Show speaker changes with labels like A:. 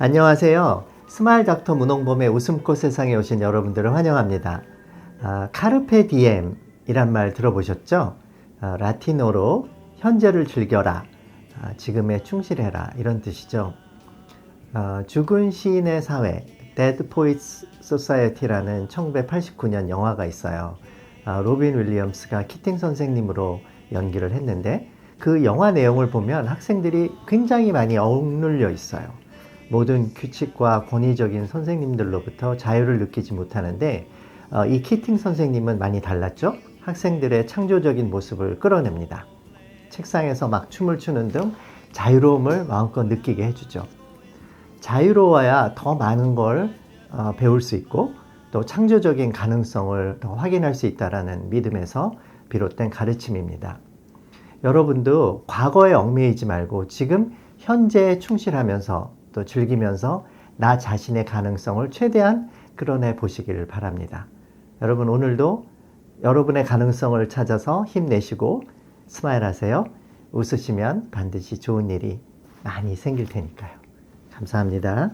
A: 안녕하세요. 스마일 닥터 문홍범의 웃음꽃 세상에 오신 여러분들을 환영합니다. 아, 카르페 디엠이란 말 들어보셨죠? 아, 라틴어로 현재를 즐겨라, 아, 지금에 충실해라 이런 뜻이죠. 아, 죽은 시인의 사회, Dead Poets Society라는 1989년 영화가 있어요. 아, 로빈 윌리엄스가 키팅 선생님으로 연기를 했는데 그 영화 내용을 보면 학생들이 굉장히 많이 억눌려 있어요. 모든 규칙과 권위적인 선생님들로부터 자유를 느끼지 못하는데 어, 이 키팅 선생님은 많이 달랐죠. 학생들의 창조적인 모습을 끌어냅니다. 책상에서 막 춤을 추는 등 자유로움을 마음껏 느끼게 해주죠. 자유로워야 더 많은 걸 어, 배울 수 있고 또 창조적인 가능성을 더 확인할 수 있다라는 믿음에서 비롯된 가르침입니다. 여러분도 과거에 얽매이지 말고 지금 현재에 충실하면서 또 즐기면서 나 자신의 가능성을 최대한 끌어내 보시기를 바랍니다. 여러분 오늘도 여러분의 가능성을 찾아서 힘내시고 스마일 하세요. 웃으시면 반드시 좋은 일이 많이 생길 테니까요. 감사합니다.